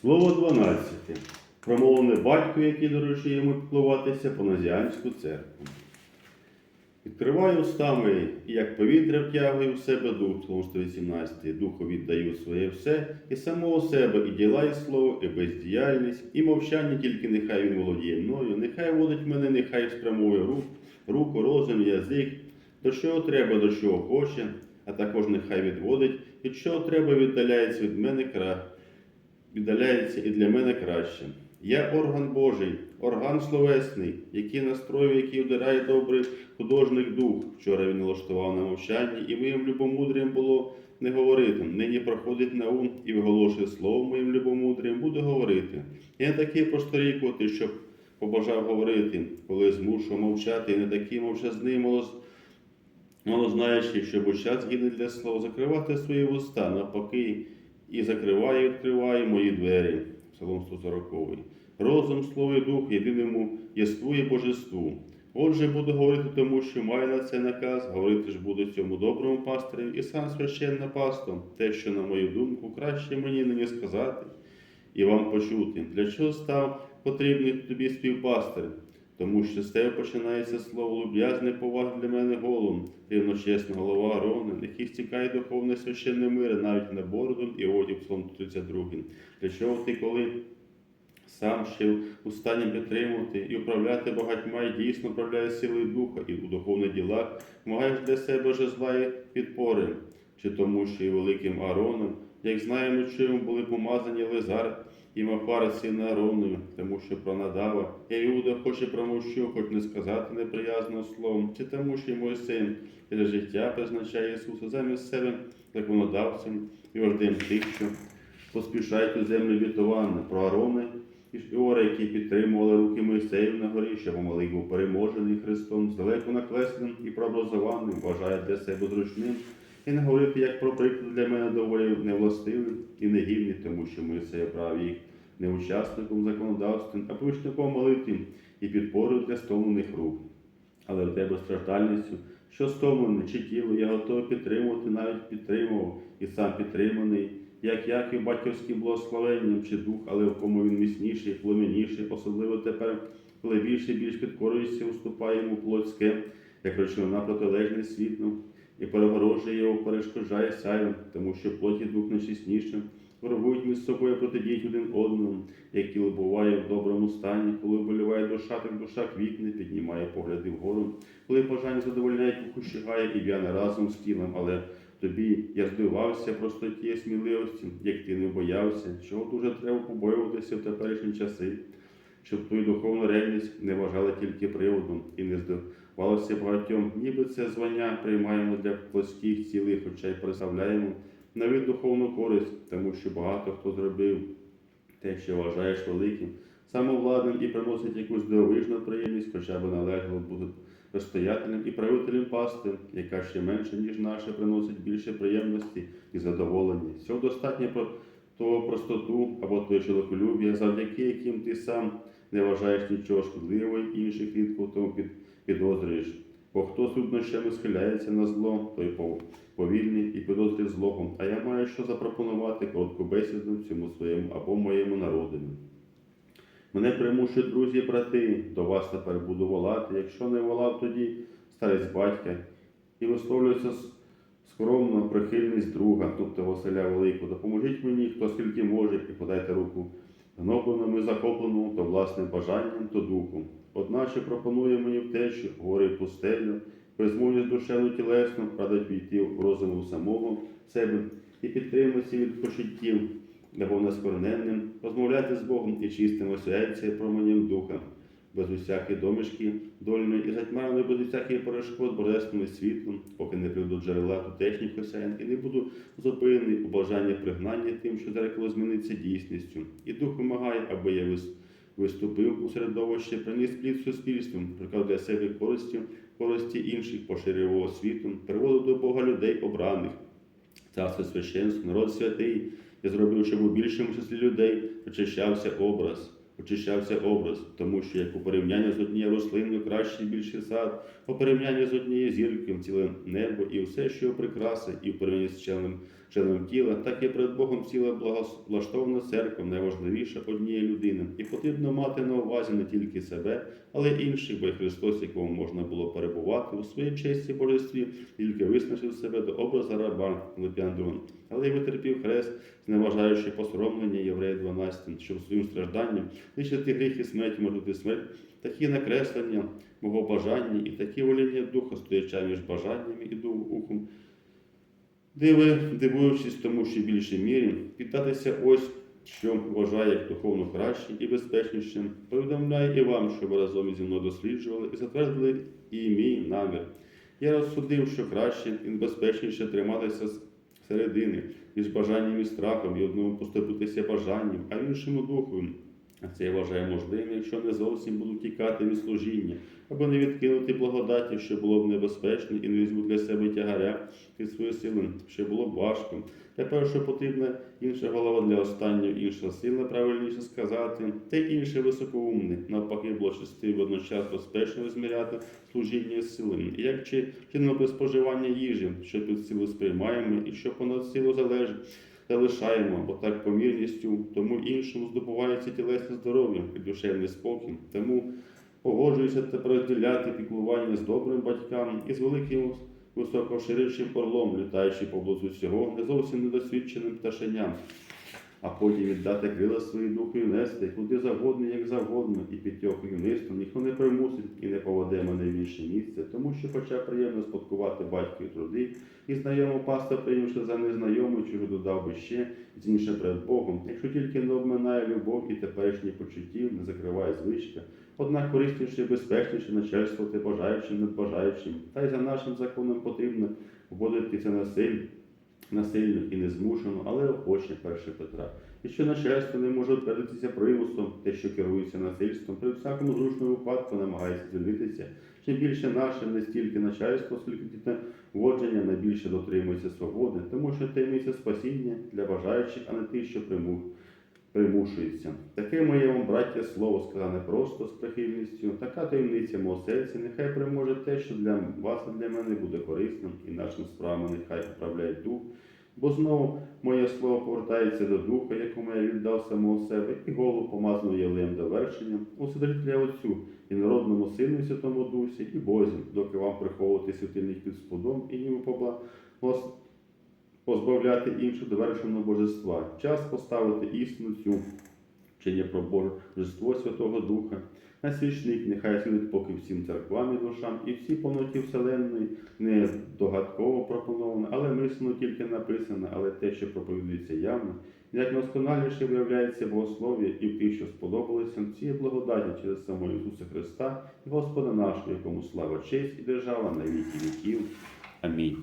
Слово 12. Промовлене батько, який дорожче йому піклуватися по Назіанську церкву. Відкриваю уста мої, і як повітря втягую в себе дух, Псалом 118, духу віддаю своє все, і самого себе, і діла, і слово, і бездіяльність, і мовчання, тільки нехай він володіє мною, нехай водить мене, нехай спрямує рук, руку, розум, язик, до чого треба, до чого хоче, а також нехай відводить, від чого треба, віддаляється від мене кра... віддаляється і для мене краще. Я орган Божий, орган словесний, який настроює, який вдирає добрий художник дух. Вчора він налаштував на мовчанні, і моїм любомудрієм було не говорити. Нині проходить на ум і виголошує слово моїм любомудрієм, буду говорити. Я не такий просторікувати, щоб побажав говорити, коли змушу мовчати, і не такий мовчазний молос... малознаючий, щоб у час гідний для слова закривати свої вуста, навпаки, і закриває, і відкриває мої двері. Псалом 140. Розум, слово і дух єдиному єству і божеству. Отже, буду говорити тому, що маю на це наказ, говорити ж буду цьому доброму пастирю і сам священна пастом, те, що, на мою думку, краще мені нині сказати і вам почути. Для чого став потрібний тобі співпастир? Тому що з тебе починається слово люб'язне поваг для мене голом, рівночесна голова Арона, нехай стікає духовне священне мире, навіть на бороду і одяг, Псалом 32. Для чого ти, коли сам ще у стані підтримувати і управляти багатьма, і дійсно управляє силою духа і у духовних ділах, маєш для себе жезла і підпори, чи тому, що і великим Аароном, як знаємо, чим були помазані Лизар і Мафара сина Ааронові, тому що про Надава, я Іуда хоче промовчу, хоч не сказати неприязного словом, чи тому, що й мой син для життя призначає Ісуса замість себе законодавцем і вождем тих, що поспішають у землю вітування про Аарони і Іора, які підтримували руки Моїсеїв на горі, що помалий був переможений Христом, здалеку наклесним і прообразованим, вважає для себе зручним, і не говорити як про приклад для мене доволі невластивим і негідний, тому що Моїсей брав їх не учасником законодавства, а помічником молитві і підпорою для стомлених рук. Але в тебе страждальністю, що стомлене чи тіло, я готовий підтримувати, навіть підтримував і сам підтриманий, як Яків батьківським благословенням чи дух, але в кому він міцніший, племінніший, особливо тепер, коли більше і більш підкорюється, уступає йому плотське, як речовина протилежне світло, і перегорожує його, перешкоджає сяйвом, тому що плоті дух найчесніше, ворогують між собою, протидіють один одному, як тіло буває в доброму стані, коли боліває душа, так душа квітне, піднімає погляди вгору, коли бажання задовольняють, кущигає і в'яне разом з тілом, але Тобі я здивався простоті і сміливості, як ти не боявся, чого дуже треба побоюватися в теперішні часи, щоб твою духовну ревність не вважала тільки приводом і не здавалося багатьом, ніби це звання приймаємо для плоских цілей, хоча й представляємо навіть духовну користь, тому що багато хто зробив те, що вважаєш великим, самовладним і приносить якусь дивовижну приємність, хоча б належало бути розстоятелем і правителем пасти, яка ще менше, ніж наша, приносить більше приємності і задоволення. Цього достатньо того простоту або твоє чоловіколюбія, завдяки яким ти сам не вважаєш нічого шкідливого і інших рідко тому під, підозрюєш. Бо хто з труднощами схиляється на зло, той повільний і підозрює злогом. А я маю що запропонувати коротку бесіду цьому своєму або моєму народові. Мене примушують друзі і брати, до вас тепер буду волати. Якщо не волав, тоді старець батька, і висловлюється скромно прихильність друга, тобто Василя Великого. Допоможіть мені, хто скільки може, і подайте руку гнобленому і захопленому то власним бажанням, то духом. Одначе пропонує мені втечу, гори пустелю, безмовність душевну тілесну, радить війти в розуму самого себе і підтриматися від почуттів, його нескорененним, розмовляти з Богом і чистим освяється променем духа, без усякої домішки дольної і затьмареної без усякої перешкод божественним світлом, поки не прийду джерела тутешніх осяян і не буду зупинений у бажанні пригнання тим, що зеркало зміниться дійсністю. І дух вимагає, аби я виступив у середовище, приніс плід суспільством, приклав для себе користі, користі інших, поширював освіту, приводив до Бога людей обраних, царство священство, народ святий, і зробив, щоб у більшому числі людей очищався образ. Очищався образ, тому що як у порівнянні з однією рослиною кращий більший сад, у порівнянні з однією зіркою ціле небо і все, що прикраси, і в порівнянні з членом членом тіла, так і перед Богом ціла благословна церква, найважливіша однієї людини. І потрібно мати на увазі не тільки себе, але й інших, бо й Христос, якому можна було перебувати у своїй честі божестві, тільки виснажив себе до образа раба 2. Але й витерпів хрест, зневажаючи посоромлення Єврея 12, щоб своїм стражданням лишити гріх і смерть, можливо, смерть, такі накреслення мого бажання і такі воління духа, стояча між бажаннями і духом, диви, дивуючись тому, що в більшій мірі піддатися ось, що вважає як духовно кращим і безпечнішим, повідомляю і вам, що ви разом зі мною досліджували і затвердили і мій намір. Я розсудив, що краще і безпечніше триматися середини, між бажанням і страхом, і одному поступитися бажанням, а іншому духом. Це я вважаю можливим, якщо не зовсім буду тікати від служіння, або не відкинути благодаті, що було б небезпечно, і не візьму для себе тягаря від своєї сили, що було б важко. Тепер, що потрібна інша голова для останнього, інша сила, правильніше сказати, та й інше високоумне, навпаки, було щасти водночас безпечно зміряти служіння силами. І як чи чинно без споживання їжі, що під силу сприймаємо, і що понад силу залежить залишаємо, бо так помірністю, тому іншому здобувається тілесне здоров'я і душевний спокій. Тому погоджуюся тепер розділяти піклування з добрим батькам і з великим високоширичим орлом, літаючи поблизу всього, не зовсім недосвідченим пташеням. А потім віддати крила свої духу і нести куди завгодно, як завгодно, і під його керівництвом ніхто не примусить і не поведе мене в інше місце, тому що, хоча приємно спадкувати батькові труди, і знайому паста прийнявши за незнайому, чого додав би ще зніше перед Богом, якщо тільки не обминає любов і теперішні почуттів, не закриває звичка, однак корисніше і безпечніше начальствувати бажаючим, надбажаючим, та й за нашим законом потрібно вводити це насиль насильно і не змушено, але охоче перше Петра. І що начальство не може передатися примусом, те, що керується насильством, при всякому зручному випадку намагається звільнитися. Чим більше наше, не стільки начальство, скільки дітей водження найбільше дотримується свободи, тому що таємниця спасіння для бажаючих, а не тих, що приму- примушуються. Таке моє вам, браття, слово сказане просто з прихильністю, така таємниця мого серця, нехай переможе те, що для вас і для мене буде корисним, і нашим справами нехай управляє дух. Бо знову моє слово повертається до духа, якому я віддав самого себе, і голову помазану єлеєм довершенням, усиделителя Отцю і народному сину і Святому Дусі, і Бозі, доки вам приховувати святильних під сподом і ніби побла позбавляти іншу довершеного божества. Час поставити істину цю вчення про божество Святого Духа. На свічник нехай слідить поки всім церквам і душам, і всі повноті Вселенної не догадково пропоновано, але мислено тільки написано, але те, що проповідується явно, як досконаліше виявляється богослов'я і в тих, що сподобалися цієї благодаті через самого Ісуса Христа і Господа нашого, якому слава честь і держава на віки віків. Амінь.